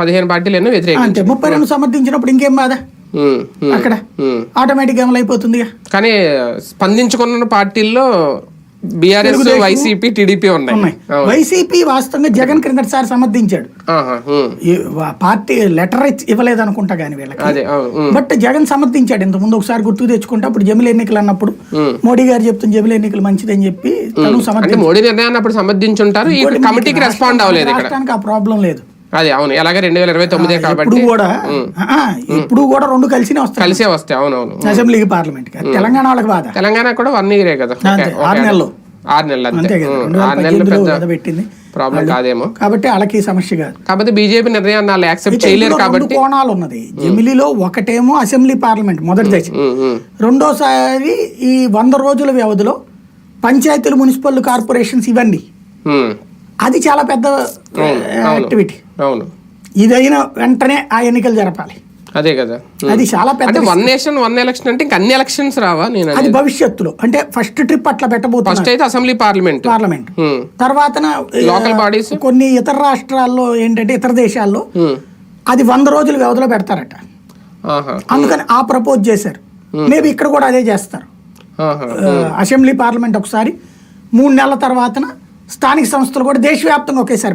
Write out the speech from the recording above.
పదిహేను పార్టీలు ఎన్నో వ్యతిరేకించాయి అంతే ముప్పై రెండు సమర్థించినప్పుడు ఇంకేం బాధ? అక్కడ. ఆటోమేటిక్ అమలు అయిపోతుందిగా? కానీ స్పందించుకున్న పార్టీల్లో బీఆర్ఎస్ వైసీపీ టీడీపీ ఉన్నాయి. వైసీపీ వాస్తవంగా జగన్ క్రిందటిసారి సమర్థించాడు. పార్టీ లెటర్ ఇవ్వలేదు అనుకుంటా కానీ వీళ్ళకి. బట్ జగన్ సమర్థించాడు. ఇంత ముందు ఒకసారి గుర్తుకు తెచ్చుకుంటే అప్పుడు జమిలి ఎన్నికలు అన్నప్పుడు. మోడీ గారు చెప్తున్న జమిలి ఎన్నికలు మంచిదని చెప్పి తను అంటే సమర్థించాడు మోడీ నిర్ణయాన్ని అప్పుడు సమర్థించుంటారు. కమిటీకి రెస్పాండ్ అవ్వలేదు రాష్ట్రానికి ఆ ప్రాబ్లం లేదు. అదే అవును. ఎలాగ రెండు వేల ఇరవై తొమ్మిదే కాబట్టి కూడా ఇప్పుడు కూడా రెండు కలిసినే వస్తాయి. కలిసే వస్తాయి అవునవును అసెంబ్లీకి పార్లమెంట్ తెలంగాణ వాళ్ళకి బాధ. తెలంగాణ కూడా వన్ ఇయరే కదా. ఆరు. నెలలు. ఆరు నెలలు అంతే. ఆరు నెలలు పెద్ద పెట్టింది ప్రాబ్లం కాదేమో. కాబట్టి వాళ్ళకి సమస్య కాదు. కాకపోతే బీజేపీ నిర్ణయాన్ని వాళ్ళు యాక్సెప్ట్ చేయలేరు కాబట్టి కోణాలు ఉన్నది. జమిలీలో ఒకటేమో అసెంబ్లీ పార్లమెంట్ మొదటి దశ. రెండోసారి ఈ వంద రోజుల వ్యవధిలో పంచాయతీలు మున్సిపల్ కార్పొరేషన్స్ ఇవన్నీ. అది చాలా పెద్ద యాక్టివిటీ అవును. ఇదైన వెంటనే ఆ ఎన్నికలు జరపాలి. అదే కదా. అది చాలా పెద్ద వన్ నేషన్ వన్ ఎలక్షన్ అంటే ఇంక అన్ని ఎలక్షన్స్ రావా నేను అది భవిష్యత్తులో. అంటే ఫస్ట్ ట్రిప్ అట్లా పెట్టబోతున్నారు ఫస్ట్ అయితే అసెంబ్లీ పార్లమెంట్. పార్లమెంట్. తర్వాత లోకల్ బాడీస్ కొన్ని ఇతర రాష్ట్రాల్లో ఏంటంటే ఇతర దేశాల్లో అది వంద రోజుల వ్యవధిలో పెడతారట. అందుకని ఆ ప్రపోజ్ చేశారు. మేబీ ఇక్కడ కూడా అదే చేస్తారు. అసెంబ్లీ పార్లమెంట్ ఒకసారి మూడు నెలల తర్వాతన స్థానిక సంస్థలు కూడా దేశవ్యాప్తంగా ఒకేసారి